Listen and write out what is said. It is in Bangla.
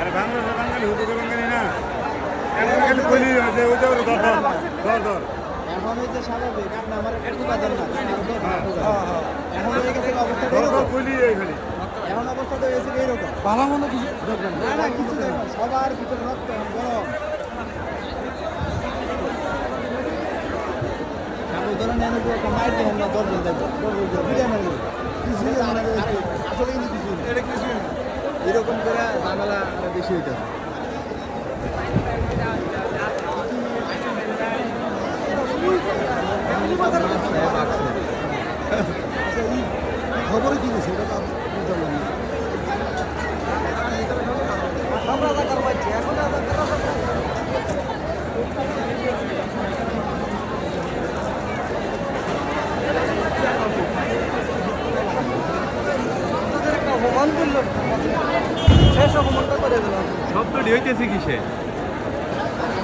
আরে বাংলা বাঙালি হুজুর বাঙালি না এখন খালি বলি যে ওই ধর ধর ধর ধর এখন হইতে স্বাভাবিক আপনি আমার একটু বাজার না এখন। হয়ে গেছে অবস্থা এরকম খালি এখন অবস্থা তো ভালো মন্দ কিছু না না কিছু দেখো সবার ভিতরে রক্ত আপনি ধরেন এনে মাইর দেন না দশজন দেখব দশজন দেখব বুঝে নেন কিছুই কিছুই এরকম করে ঝামেলা বেশি খবরে কি গেছে এটা তো আমি বুঝতে পারলাম না অপমানটা করে দিলাম শব্দটি হইতেছে কিসে?